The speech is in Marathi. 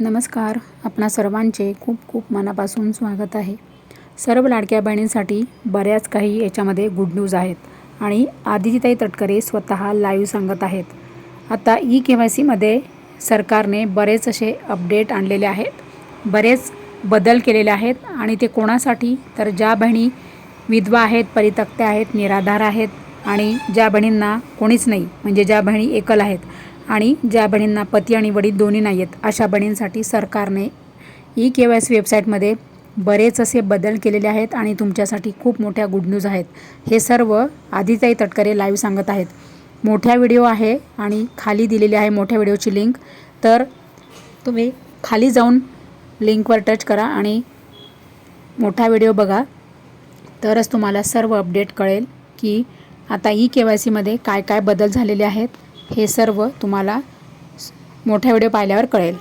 नमस्कार. आपणा सर्वांचे खूप खूप मनापासून स्वागत आहे. सर्व लाडक्या बहिणींसाठी बऱ्याच काही याच्यामध्ये गुड न्यूज आहेत. आणि आदितीताई तटकरे स्वतः लाईव्ह सांगत आहेत. आता ई के वाय सीमध्ये सरकारने बरेच असे अपडेट आणलेले आहेत. बरेच बदल केलेले आहेत. आणि ते कोणासाठी? तर ज्या बहिणी विधवा आहेत परितक्त्या आहेत निराधार आहेत आणि ज्या बहिणींना कोणीच नाही म्हणजे ज्या बहिणी एकल आहेत आणि ज्या बहिणींना पती आणि वडील दोन्ही नाही आहेत अशा बहिणींसाठी सरकारने ई के वाय सी वेबसाईटमध्ये बरेच असे बदल केलेले आहेत आणि तुमच्यासाठी खूप मोठ्या गुड न्यूज आहेत. हे सर्व आदिताई तटकरे लाईव्ह सांगत आहेत. मोठ्या व्हिडिओ आहे आणि खाली दिलेली आहे मोठ्या व्हिडिओची लिंक तर तुम्ही खाली जाऊन लिंकवर टच करा आणि मोठा व्हिडिओ बघा. तरच तुम्हाला सर्व अपडेट कळेल की आता ई के वाय सीमध्ये काय काय बदल झालेले आहेत. हे सर्व तुम्हाला मोठा व्हिडिओ पाहिल्यावर कळेल.